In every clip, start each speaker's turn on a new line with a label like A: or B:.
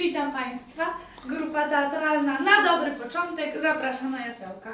A: Witam Państwa. Grupa teatralna na dobry początek zaprasza na jasełka.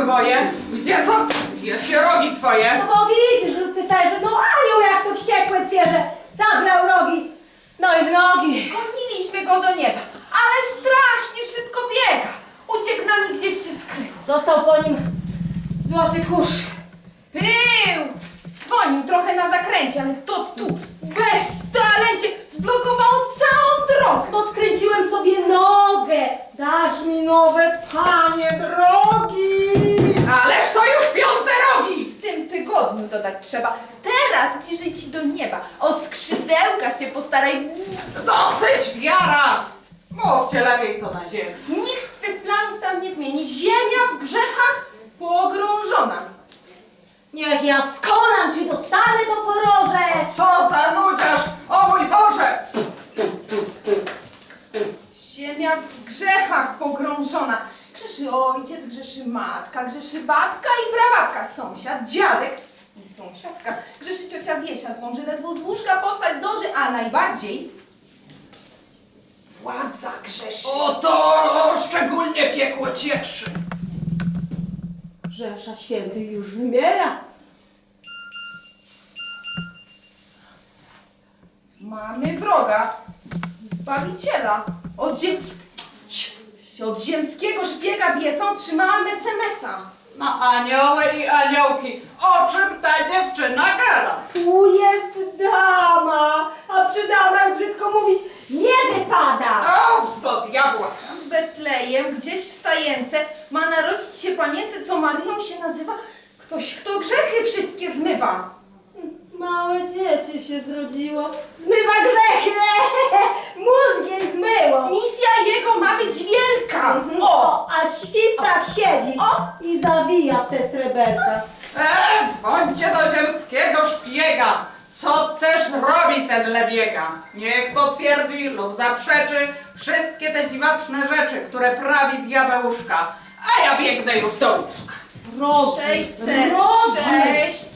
B: Diabły moje! Gdzie są sierogi twoje?
C: No bo widzisz, Lucyferze, no anioł jak to wściekłe zwierzę zabrał rogi, no i w nogi.
D: Goniliśmy go do nieba, ale strasznie szybko biega. Uciekł nam i gdzieś się skrył.
C: Został po nim złoty kurz.
D: Był! Dzwonił trochę na zakręcie, ale to tu, bez talencie, zblokowało całą drogę.
C: Bo skręciłem sobie nogę. Dasz mi nowe, panie drogi.
B: Ależ to już piąte rogi!
D: W tym tygodniu dodać trzeba. Teraz bliżej ci do nieba. O skrzydełka się postaraj.
B: Dosyć, wiara! Mówcie lepiej, co na ziemi.
D: Nikt twych planów tam nie zmieni. Ziemia w grzechach pogrążona.
C: Niech ja skonam, czy dostanę to poroże.
B: Co za nudziarz! O mój Boże!
D: Ziemia w grzechach pogrążona. Grzeszy ojciec, grzeszy matka, grzeszy babka i prababka, sąsiad, dziadek i sąsiadka. Grzeszy ciocia Wiesia z mąż, że ledwo z łóżka powstać zdąży, a najbardziej władza grzeszy.
B: O to szczególnie piekło cieszy.
C: Rzesza świętych już wymiera.
D: Mamy wroga, zbawiciela. Od, ziems... Cii, od ziemskiego szpiega biesa otrzymałam SMS-a.
B: Na anioły i aniołki. O czym ta dziewczyna gada?
C: Tu jest dama, a przy damach brzydko mówić nie wypada.
B: O, do diabła!
D: W Betlejem, gdzieś w stajence, ma narodzić się panience, co Maryją się nazywa ktoś, kto grzechy wszystkie zmywa.
C: Małe dziecię się zrodziło. Zmywa grzechy.
D: Misja jego ma być wielka. O!
C: O, a świstak siedzi
D: O!
C: i zawija w te sreberka.
B: E, dzwońcie do ziemskiego szpiega, co też robi ten lebiega. Niech potwierdzi lub zaprzeczy wszystkie te dziwaczne rzeczy, które prawi diabełuszka, a ja biegnę już do łóżka.
C: Rogi,
D: 606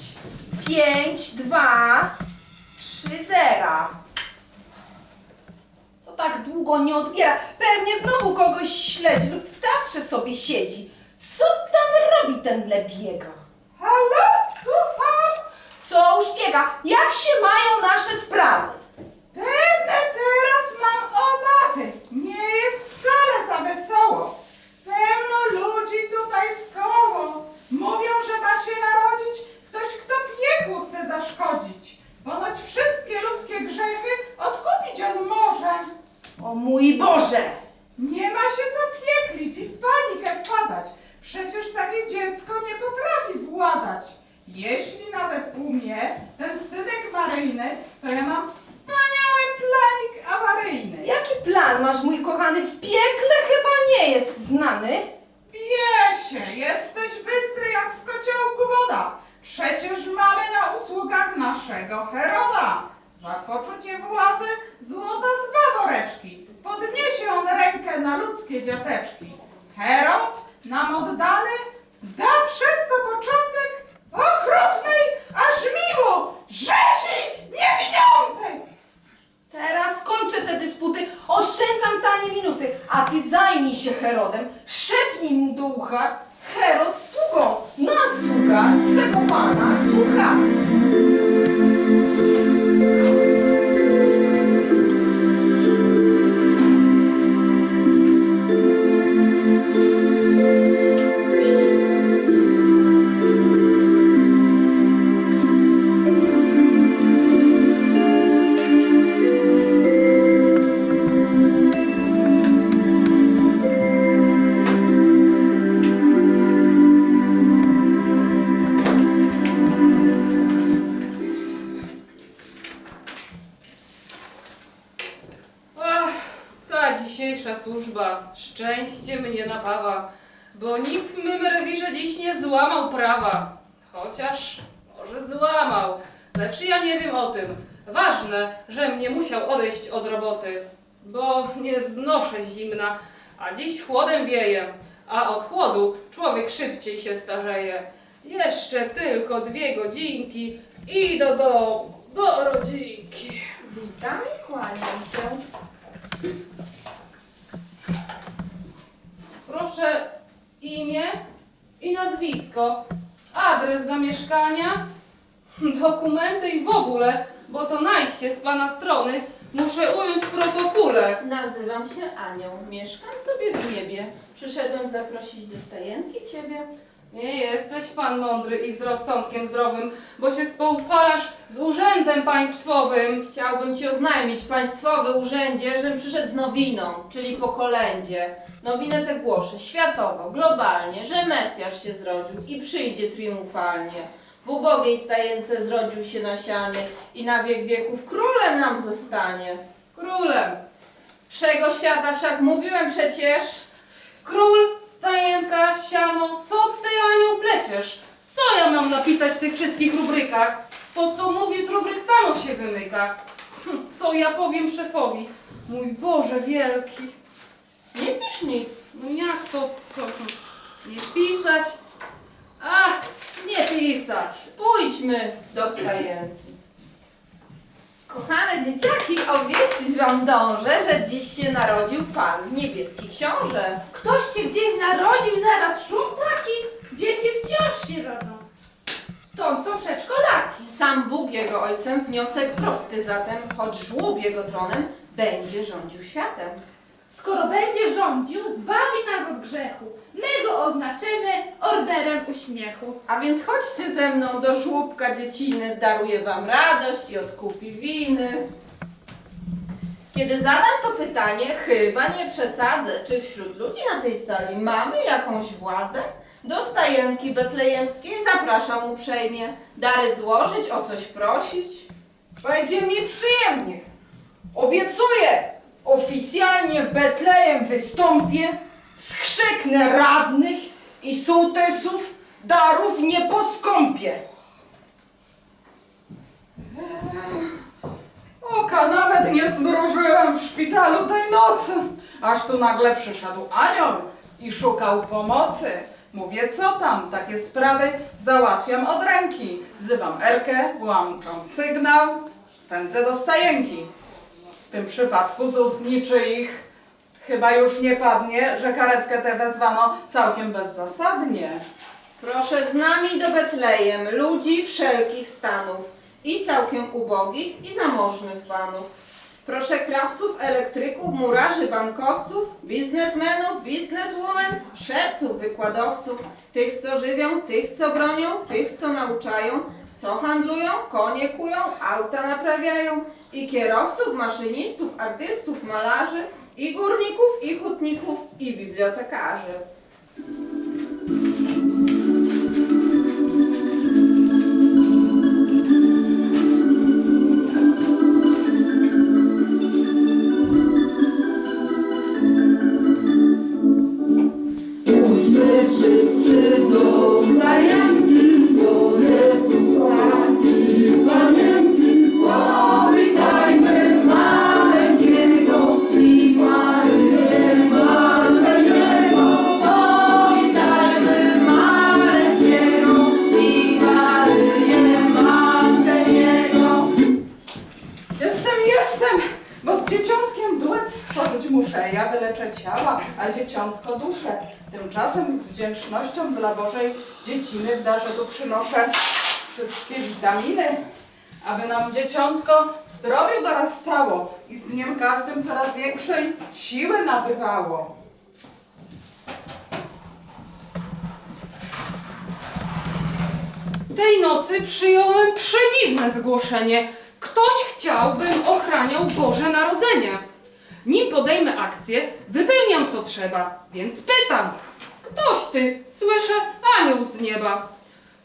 D: 5 2 3 0 Co tak długo nie odbiera? Pewnie znowu kogoś śledzi lub w teatrze sobie siedzi. Co tam robi ten lebiega?
B: Halo, słucham?
D: Co u szpiega? Jak się mają nasze sprawy?
B: Pewne teraz mam obawy. Nie jest wcale za wesoło. Pełno ludzi tutaj w koło. Mówią, że ma się narodzić ktoś, kto piekłu chce zaszkodzić. Ponoć wszystkie ludzkie grzechy odkupić on może.
D: O mój Boże!
B: Nie ma się co pieklić i w panikę wpadać. Przecież takie dziecko nie potrafi władać. Jeśli nawet umie, ten synek Maryjny, to ja mam wspaniały planik awaryjny.
D: Jaki plan masz, mój kochany? W piekle chyba nie jest znany.
B: Piesie, jesteś bystry jak w kociołku woda. Przecież mamy na usługach naszego Heroda. Za poczucie władzy złota dwa woreczki. Podniesie on rękę na ludzkie dziateczki. Herod nam oddany da to początek okrutnej, aż miło rzezi niewiniątek.
D: Teraz kończę te dysputy, oszczędzam tanie minuty, a ty zajmij się Herodem, szepnij mu do ucha, Herod sługą, na Come on.
E: Szczęście mnie napawa, bo nikt mym rewirze dziś nie złamał prawa. Chociaż może złamał, lecz ja nie wiem o tym. Ważne, że mnie musiał odejść od roboty, bo nie znoszę zimna, a dziś chłodem wieje, a od chłodu człowiek szybciej się starzeje. Jeszcze tylko dwie godzinki i do domu, do rodzinki.
F: Witam i kłaniam się.
E: Proszę imię i nazwisko, adres zamieszkania, dokumenty i w ogóle, bo to najście z pana strony muszę ująć w protokole.
F: Nazywam się Anią. Mieszkam sobie w niebie. Przyszedłem zaprosić do stajenki ciebie.
E: Nie jesteś pan mądry i z rozsądkiem zdrowym, bo się spoufalasz z urzędem państwowym.
F: Chciałbym ci oznajmić, państwowy urzędzie, żem przyszedł z nowiną, czyli po kolędzie. Nowinę tę głoszę światowo, globalnie, że Mesjasz się zrodził i przyjdzie triumfalnie. W ubogiej stajence zrodził się na sianie i na wiek wieków królem nam zostanie.
E: Królem.
F: Wszego świata wszak mówiłem przecież.
E: Król, stajenka, siano, co ty Aniu pleciesz? Co ja mam napisać w tych wszystkich rubrykach? To co mówisz z rubryk samo się wymyka. Hm, Co ja powiem szefowi? Mój Boże wielki.
F: Nie pisz nic.
E: No jak to, nie pisać? Ach, nie pisać.
F: Pójdźmy do stajenki. Kochane dzieciaki, obwieścić wam dążę, że dziś się narodził Pan Niebieski Książę.
A: Ktoś się gdzieś narodził, zaraz szum taki. Dzieci wciąż się rodzą. Stąd są przedszkolaki.
F: Sam Bóg jego ojcem, wniosek prosty zatem, choć żłób jego tronem, będzie rządził światem.
A: Skoro będzie rządził, zbawi nas od grzechu. My go oznaczymy orderem uśmiechu.
F: A więc chodźcie ze mną do żłóbka dzieciny, daruję wam radość i odkupi winy. Kiedy zadam to pytanie, chyba nie przesadzę, czy wśród ludzi na tej sali mamy jakąś władzę? Do stajenki betlejemskiej zapraszam uprzejmie, dary złożyć, o coś prosić.
D: Będzie mi przyjemnie. Obiecuję, oficjalnie w Betlejem wystąpię, skrzyknę radnych i sołtysów, darów nie poskąpię.
B: Oka nawet nie zmrużyłem w szpitalu tej nocy, aż tu nagle przyszedł anioł i szukał pomocy. Mówię, co tam, takie sprawy załatwiam od ręki. Wzywam Erkę, włączam sygnał, pędzę do stajenki. Tym przypadku z ust niczyich chyba już nie padnie, że karetkę tę wezwano całkiem bezzasadnie.
F: Proszę z nami do Betlejem, ludzi wszelkich stanów, i całkiem ubogich, i zamożnych panów. Proszę krawców, elektryków, murarzy, bankowców, biznesmenów, bizneswomen, szewców, wykładowców, tych, co żywią, tych, co bronią, tych, co nauczają, co handlują, konie kują, auta naprawiają, i kierowców, maszynistów, artystów, malarzy, i górników, i hutników, i bibliotekarzy.
B: Wyleczę ciała, a dzieciątko duszę. Tymczasem z wdzięcznością dla Bożej dzieciny w darze tu przynoszę wszystkie witaminy, aby nam dzieciątko w zdrowiu dorastało i z dniem każdym coraz większej siły nabywało.
E: Tej nocy przyjąłem przedziwne zgłoszenie. Ktoś chciał, bym ochraniał Boże Narodzenie. Nim podejmę akcję, wypełniam co trzeba, więc pytam. Ktoś ty? Słyszę anioł z nieba.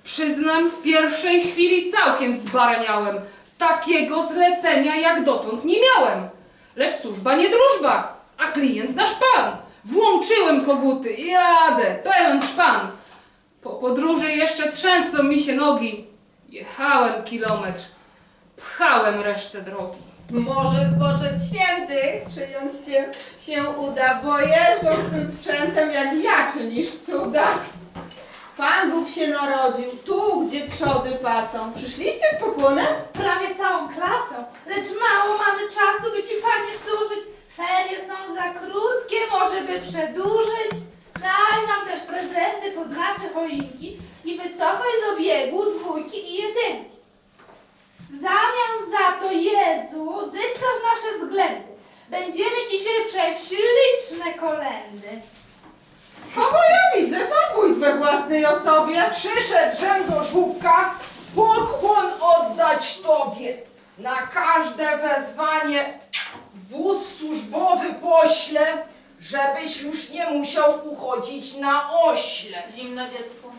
E: Przyznam, w pierwszej chwili całkiem zbaraniałem. Takiego zlecenia jak dotąd nie miałem. Lecz służba nie drużba, a klient nasz pan. Włączyłem koguty jadę, pełen szpan. Po podróży jeszcze trzęsą mi się nogi. Jechałem kilometr, pchałem resztę drogi.
F: Może w poczet świętych przyjąć cię się uda, bo jeżdżą z tym sprzętem jak ja czynisz cuda. Pan Bóg się narodził tu, gdzie trzody pasą. Przyszliście z pokłonem?
A: Prawie całą klasą, lecz mało mamy czasu, by ci panie służyć. Ferie są za krótkie, może by przedłużyć. Daj nam też prezenty pod nasze choinki i wycofaj z obiegu dwójki i jedynki. W zamian za to, Jezu, zyskasz nasze względy. Będziemy ci śpiewać prześliczne kolendy.
F: Kogo ja widzę? Pan wójt we własnej osobie.
G: Przyszedł żem do żłóbka, pokłon oddać tobie. Na każde wezwanie wóz służbowy pośle, żebyś już nie musiał uchodzić na ośle.
A: Zimno dziecku.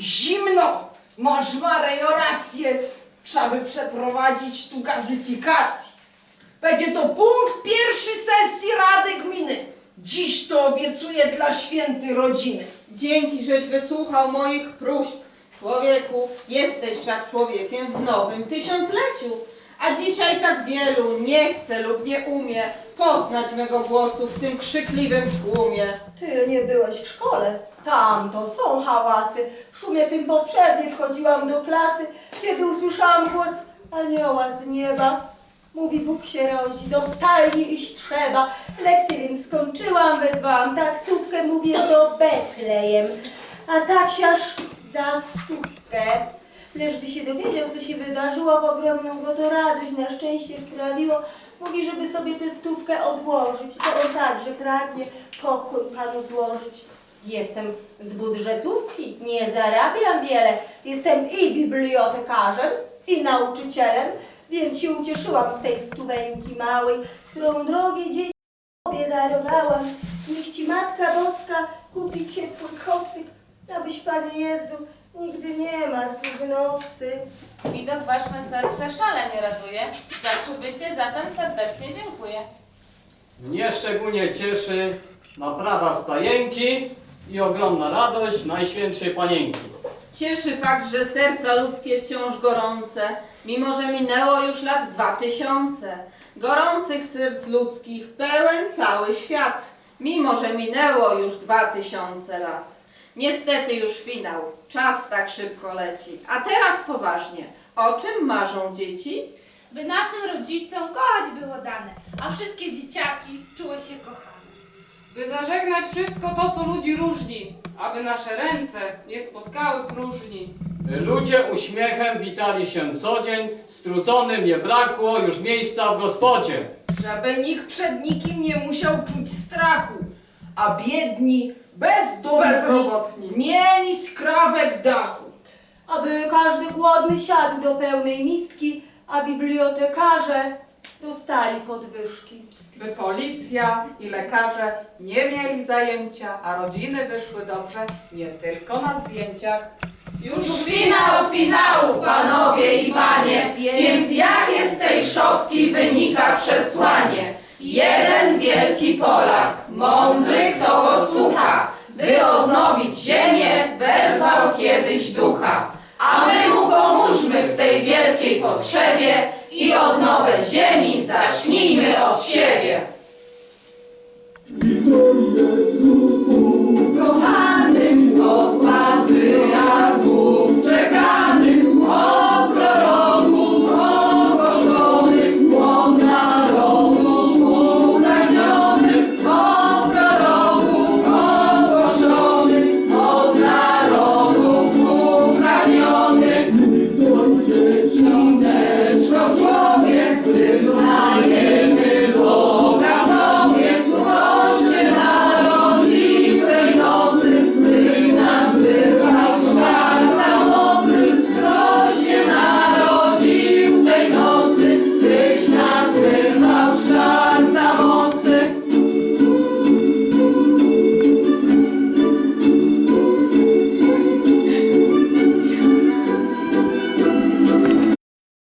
G: Zimno! Masz Marejo rację. Trzeba by przeprowadzić tu gazyfikację. Będzie to punkt pierwszy sesji Rady Gminy. Dziś to obiecuję dla świętej rodziny.
F: Dzięki, żeś wysłuchał moich próśb. Człowieku, jesteś wszak człowiekiem w nowym tysiącleciu. A dzisiaj tak wielu nie chce lub nie umie poznać mego głosu w tym krzykliwym tłumie.
C: Ty nie byłeś w szkole. Tam to są hałasy. W szumie tym poprzednie wchodziłam do klasy, kiedy usłyszałam głos anioła z nieba. Mówi Bóg się rodzi, do stajni iść trzeba. Lekcję więc skończyłam, wezwałam taksówkę, mówię do Betlejem. A taksiarz za stówkę. Lecz gdy się dowiedział, co się wydarzyło, w ogromną go to radość na szczęście wprawiło. Mówi, żeby sobie tę stówkę odłożyć, to on także pragnie pokój Panu złożyć. Jestem z budżetówki, nie zarabiam wiele. Jestem i bibliotekarzem, i nauczycielem, więc się ucieszyłam z tej stuwenki małej, którą drogie dzieci Tobie darowałam. Niech Ci Matka Boska kupi ciepły kocyk, abyś, Panie Jezu, nigdy nie marzł w nocy.
H: Widok wasz me serce szalenie raduje. Za przybycie zatem serdecznie dziękuję.
I: Mnie szczególnie cieszy naprawa stajenki i ogromna radość Najświętszej Panienki.
F: Cieszy fakt, że serca ludzkie wciąż gorące, mimo że minęło już lat dwa tysiące. Gorących serc ludzkich pełen cały świat, mimo że minęło już dwa tysiące lat. Niestety już finał, czas tak szybko leci. A teraz poważnie, o czym marzą dzieci?
A: By naszym rodzicom kochać było dane, a wszystkie dzieciaki czuły się kochane.
E: By zażegnać wszystko to, co ludzi różni, aby nasze ręce nie spotkały próżni.
I: Ludzie uśmiechem witali się co dzień, strudzonym nie brakło już miejsca w gospodzie.
G: Żeby nikt przed nikim nie musiał czuć strachu, a biedni, bezdomni,
B: Bezrobotni.
G: mieli skrawek dachu.
C: aby każdy głodny siadł do pełnej miski, a bibliotekarze dostali podwyżki.
B: By policja i lekarze nie mieli zajęcia, a rodziny wyszły dobrze nie tylko na zdjęciach.
F: Już finał finału, panowie i panie, więc jakie z tej szopki wynika przesłanie? Jeden wielki Polak, mądry kto go słucha, by odnowić ziemię, wezwał kiedyś ducha. A my mu pomóżmy w tej wielkiej potrzebie i odnowę ziemi zacznijmy od siebie.